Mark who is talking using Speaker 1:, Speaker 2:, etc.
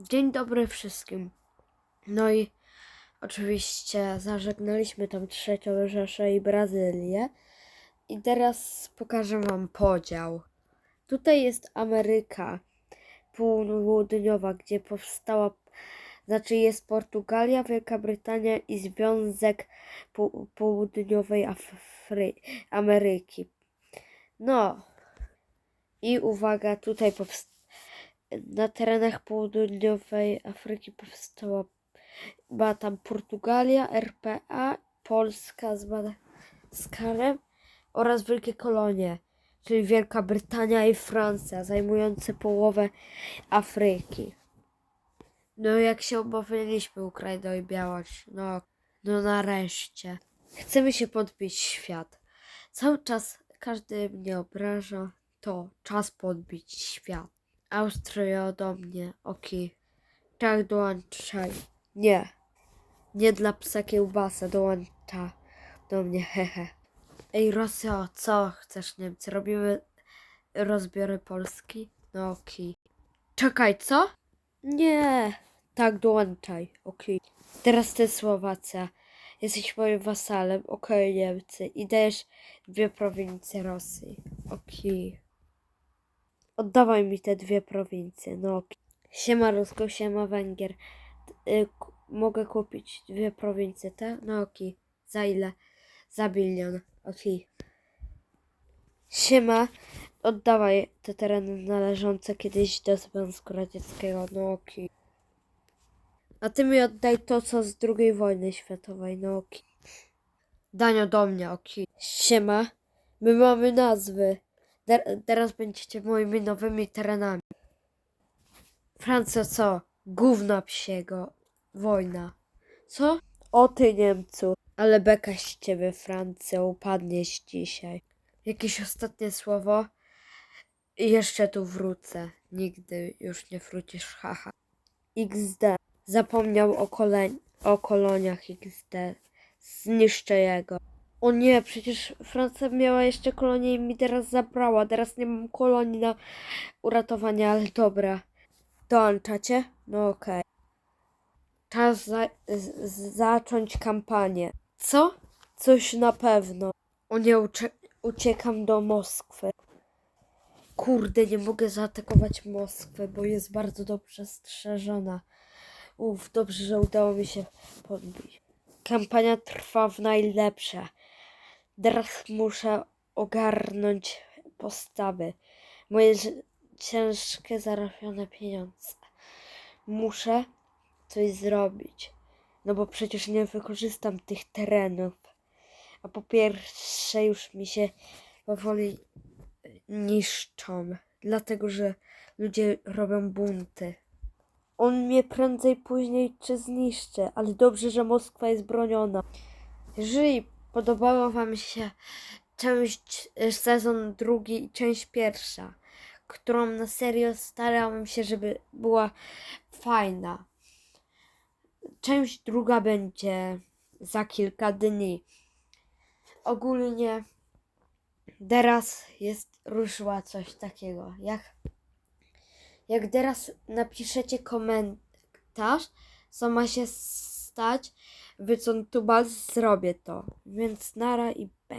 Speaker 1: Dzień dobry wszystkim. No i oczywiście zażegnaliśmy tam trzecią Rzeszę i Brazylię. I teraz pokażę wam podział. Tutaj jest Ameryka Południowa, gdzie powstała, znaczy jest Portugalia, Wielka Brytania i Związek Południowej Afry- Ameryki. No i uwaga, tutaj powstała na terenach południowej Afryki powstała była tam Portugalia, RPA, Polska z Madagaskarem oraz wielkie kolonie, czyli Wielka Brytania i Francja, zajmujące połowę Afryki. No jak się obawialiśmy Ukrainę i Białoruś, no, no nareszcie. Chcemy się podbić świat. Cały czas każdy mnie obraża, to czas podbić świat. Austria do mnie, okej. Tak, dołączaj. Nie. Nie dla psa kiełbasa, dołącza do mnie, hehe. Ej, Rosjo, co chcesz, Niemcy? Robimy rozbiory Polski? No okej. Czekaj, co? Nie. Tak, dołączaj, okej. Teraz ty, Słowacja. Jesteś moim wasalem, okej, Niemcy. I dajesz dwie prowincje Rosji. Okej. Oddawaj mi te dwie prowincje, no. Siema Rusko, siema Węgier. Y, mogę kupić dwie prowincje, te? No okej. Za ile? Za bilion. Okej. Siema. Oddawaj te tereny należące kiedyś do Związku Radzieckiego. No okej. A ty mi oddaj to, co z II wojny światowej. No okej. Danio do mnie, okej. Siema. My mamy nazwy. Teraz będziecie moimi nowymi terenami. Francja co? Gówna psiego. Wojna. Co? O ty Niemcu. Ale beka z ciebie Francja, upadniesz dzisiaj. Jakieś ostatnie słowo? I jeszcze tu wrócę. Nigdy już nie wrócisz, haha. XD. Zapomniał o, koleń, o koloniach XD. Zniszczę jego. O nie, przecież Francja miała jeszcze kolonię i mi teraz zabrała. Teraz nie mam kolonii na uratowanie, ale dobra. Dołączacie? No okej. Czas za zacząć kampanię. Co? Coś na pewno. O nie, ucie uciekam do Moskwy. Kurde, nie mogę zaatakować Moskwy, bo jest bardzo dobrze strzeżona. Uff, dobrze, że udało mi się podbić. Kampania trwa w najlepsze. Teraz muszę ogarnąć postawy. Moje ciężkie zarabione pieniądze. Muszę coś zrobić. No bo przecież nie wykorzystam tych terenów. A po pierwsze już mi się powoli niszczą. Dlatego, że ludzie robią bunty. On mnie prędzej później czy zniszczy, ale dobrze, że Moskwa jest broniona. Jeżeli podobała Wam się część, e, sezon drugi i część pierwsza, którą na serio starałem się, żeby była fajna. Część druga będzie za kilka dni. Ogólnie teraz jest ruszyła coś takiego, jak jak teraz napiszecie komentarz, co ma się stać, wy co tu zrobię to. Więc nara i bang.